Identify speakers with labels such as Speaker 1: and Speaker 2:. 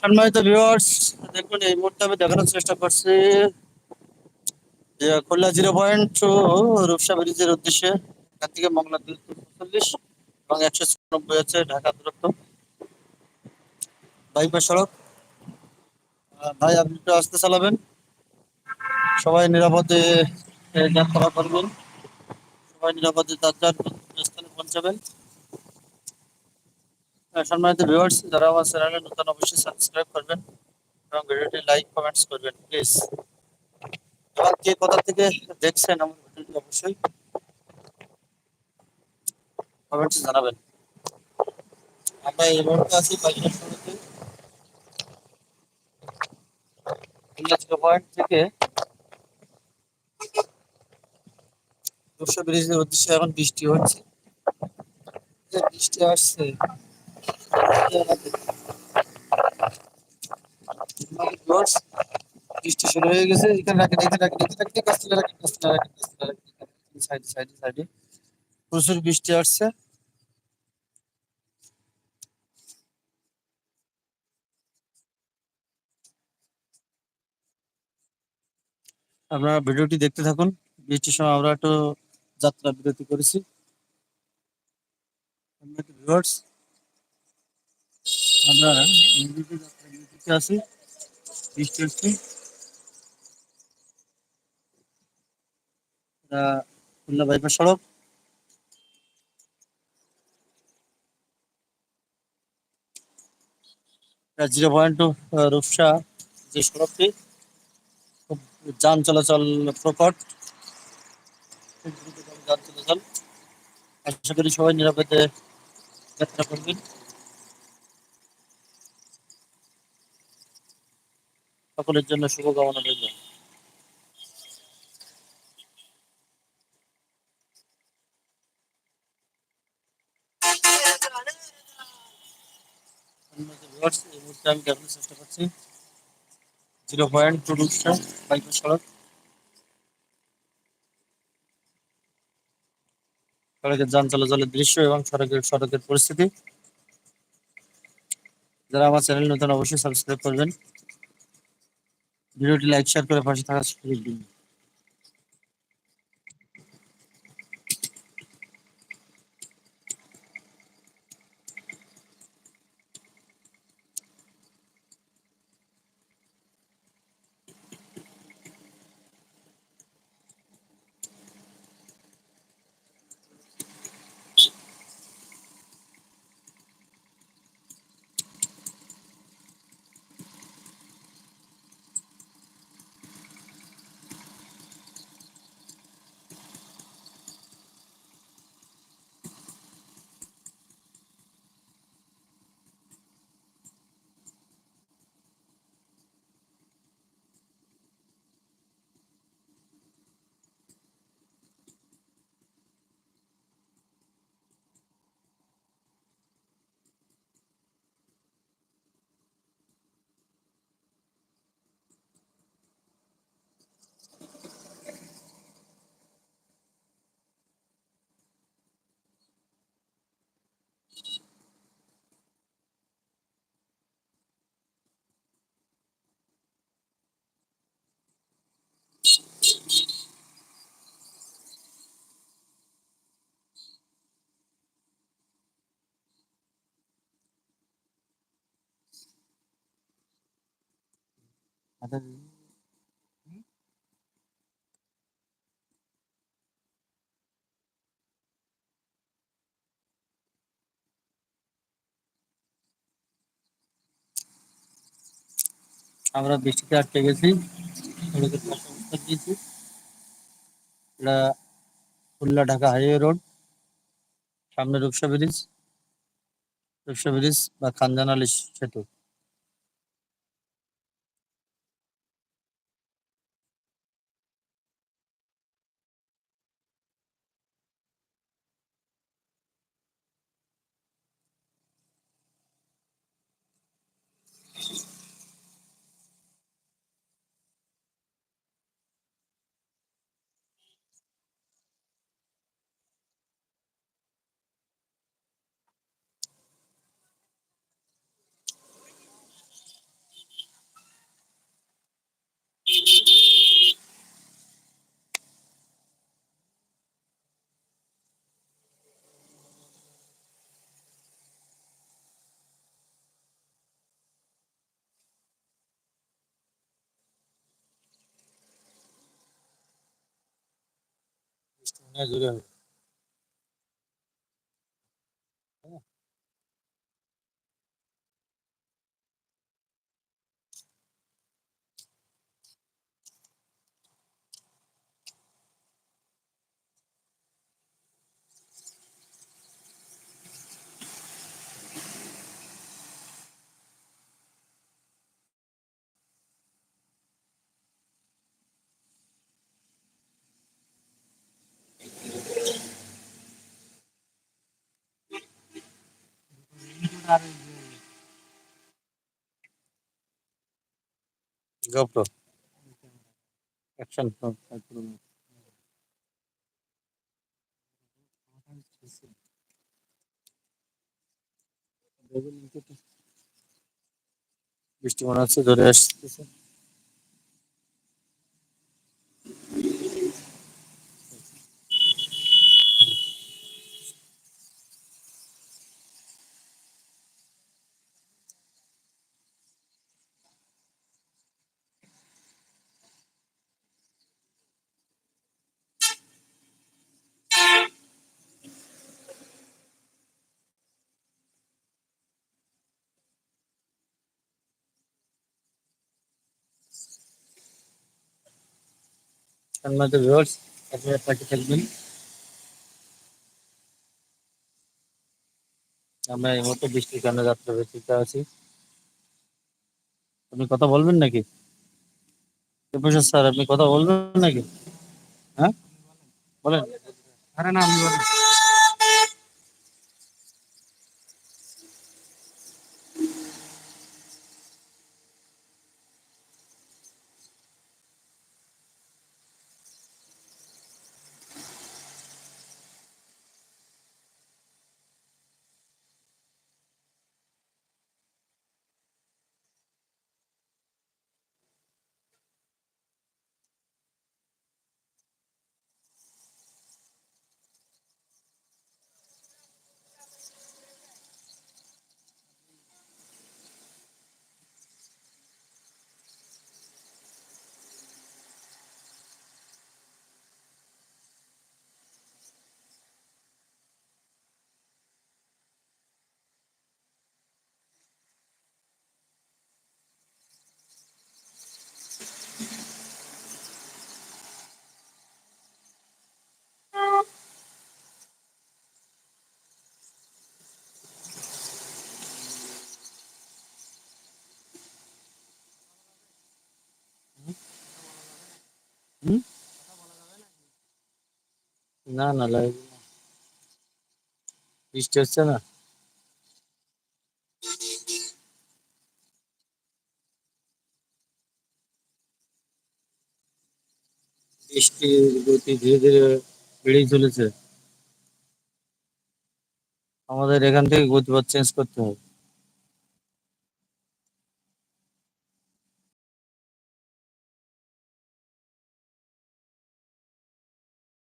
Speaker 1: সম্মানিত ভিউয়ার্স দেখুন, এই মুহূর্তে আমি দেখানোর চেষ্টা করছি Khulna zero point to Rupsa ব্রিজের উদ্দেশ্যে, এখান থেকে মংলা দূরত্ব পঁয়তাল্লিশ এবং একশো ছিয়ানব্বই আছে, ঢাকা দূরত্ব। বাইপাস সড়ক। ভাই, আপনি একটু আসতে চালাবেন। সবাই নিরাপদে যাত্রা করবেন সবাই নিরাপদে তার যার স্থানে পৌঁছাবেন। সম্মানিত ভিউয়ার্স যারা আমার চ্যানেলে নতুন অবশ্যই সাবস্ক্রাইব করবেন এবং ভিডিওটি লাইক কমেন্টস করবেন প্লিজ এবং কে কোথা থেকে দেখছেন আমার ভিডিওটি অবশ্যই কমেন্টসে জানাবেন। আমরা এই মুহূর্তে আছি বাইকের ইন্ডাস্ট্রি পয়েন্ট থেকে। দুশো ব্রিজের উদ্দেশ্যে এখন বৃষ্টি হচ্ছে। বৃষ্টি আসছে। হয়ে প্রচুর বৃষ্টি আসছে আপনারা ভিডিওটি দেখতে থাকুন বৃষ্টির সময় আমরা একটু যাত্রা বিরতি করেছি ভিউয়ার্স আমরা নদীতে যাত্রা বিরতিতে বৃষ্টি হচ্ছে খুলনা বাইপাস সড়ক। জিরো পয়েন্ট রূপসা যে সড়কটি, খুব যান চলাচল প্রকট। যান চলাচল। আশা করি সবাই নিরাপদে যাত্রা করবেন। সকলের জন্য শুভকামনা রইল। এই আমি দেখানোর চেষ্টা করছি। Zero point to Rupsa bypass সড়ক সড়কের যান চলাচলের দৃশ্য এবং সড়কের সড়কের পরিস্থিতি। যারা আমার চ্যানেল নতুন, অবশ্যই সাবস্ক্রাইব করবেন। ভিডিওটি লাইক শেয়ার করে পাশে থাকার সুযোগ দিন আমরা বৃষ্টিতে আটকে গেছি। নিয়েছি এটা ঢাকা হাইওয়ে রোড। সামনে রূপসা ব্রিজ। রূপসা ব্রিজ বা খানজান সেতু। হ্যাঁ জোরে হবে বৃষ্টি মনে হচ্ছে ধরে আসতেছে। সম্মানিত ভিউয়ার্স আপনারা পাশে থাকবেন। আমরা এই বৃষ্টির কারণে যাত্রা ব্যতীত আছি। আপনি কথা বলবেন নাকি? স্যার, আপনি কথা বলবেন নাকি? হ্যাঁ? বলেন।
Speaker 2: আরে না, আমি বলি
Speaker 1: না না লাগবে না। বৃষ্টি হচ্ছে না? বৃষ্টির গতি ধীরে ধীরে বেড়েই চলেছে। আমাদের এখান থেকে গতিপথ চেঞ্জ করতে হবে।